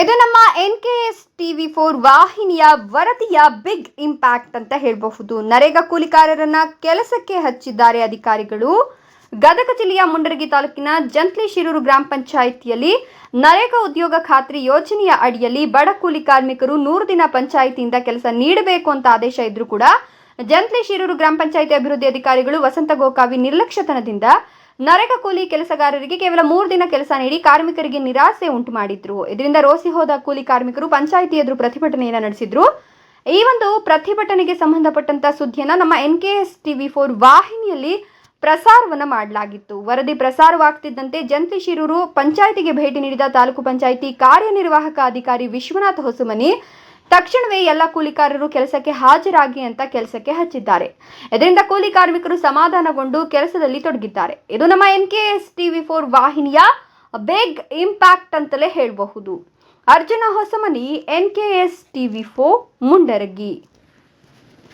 ಇದು ನಮ್ಮ N K S TV four ವಾಹಿನಿಯ ವರದಿಯ ಬಿಗ್ ಇಂಪ್ಯಾಕ್ಟ್ ಅಂತ ಹೇಳಬಹುದು. ನರೇಗಾ ಕೂಲಿಕಾರರನ್ನ ಕೆಲಸಕ್ಕೆ ಹಚ್ಚಿದ್ದಾರೆ ಅಧಿಕಾರಿಗಳು. ಗದಗ ಜಿಲ್ಲೆಯ ಮುಂಡರಗಿ ತಾಲೂಕಿನ ಜಂತ್ಲಿ ಶಿರೂರು ಗ್ರಾಮ ಪಂಚಾಯಿತಿಯಲ್ಲಿ ನರೇಗಾ ಉದ್ಯೋಗ ಖಾತ್ರಿ ಯೋಜನೆಯ ಅಡಿಯಲ್ಲಿ ಬಡ ಕೂಲಿ ಕಾರ್ಮಿಕರು ನೂರು ದಿನ ಪಂಚಾಯಿತಿಯಿಂದ ಕೆಲಸ ನೀಡಬೇಕು ಅಂತ ಆದೇಶ ಇದ್ರೂ ಕೂಡ ಜಂತ್ಲಿ ಶಿರೂರು ಗ್ರಾಮ ಪಂಚಾಯಿತಿ ಅಭಿವೃದ್ಧಿ ಅಧಿಕಾರಿಗಳು ವಸಂತ ಗೋಕಾವಿ ನಿರ್ಲಕ್ಷ್ಯತನದಿಂದ ನರೇಗಾ ಕೂಲಿ ಕೆಲಸಗಾರರಿಗೆ ಕೇವಲ ಮೂರು ದಿನ ಕೆಲಸ ನೀಡಿ ಕಾರ್ಮಿಕರಿಗೆ ನಿರಾಸೆ ಉಂಟು ಮಾಡಿದ್ರು. ಇದರಿಂದ ರೋಸಿ ಹೋದ ಕೂಲಿ ಕಾರ್ಮಿಕರು ಪಂಚಾಯಿತಿ ಎದುರು ಪ್ರತಿಭಟನೆಯನ್ನು ನಡೆಸಿದ್ರು. ಈ ಒಂದು ಪ್ರತಿಭಟನೆಗೆ ಸಂಬಂಧಪಟ್ಟಂತ ಸುದ್ದಿಯನ್ನ ನಮ್ಮ N K S TV four ವಾಹಿನಿಯಲ್ಲಿ ಪ್ರಸಾರವನ್ನು ಮಾಡಲಾಗಿತ್ತು. ವರದಿ ಪ್ರಸಾರವಾಗ್ತಿದ್ದಂತೆ ಜಂತಿ ಶಿರೂರು ಪಂಚಾಯಿತಿಗೆ ಭೇಟಿ ನೀಡಿದ ತಾಲೂಕು ಪಂಚಾಯಿತಿ ಕಾರ್ಯನಿರ್ವಾಹಕ ಅಧಿಕಾರಿ ವಿಶ್ವನಾಥ ಹೊಸಮನಿ ತಕ್ಷಣವೇ ಎಲ್ಲ ಕೂಲಿಕಾರರು ಕೆಲಸಕ್ಕೆ ಹಾಜರಾಗಿ ಅಂತ ಕೆಲಸಕ್ಕೆ ಹಚ್ಚಿದ್ದಾರೆ. ಇದರಿಂದ ಕೂಲಿ ಕಾರ್ಮಿಕರು ಸಮಾಧಾನಗೊಂಡು ಕೆಲಸದಲ್ಲಿ ತೊಡಗಿದ್ದಾರೆ. ಇದು ನಮ್ಮ N K S TV four ವಾಹಿನಿಯ ಬಿಗ್ ಇಂಪ್ಯಾಕ್ಟ್ ಅಂತಲೇ ಹೇಳಬಹುದು. Arjuna Hosamani N K S TV four Mundaragi.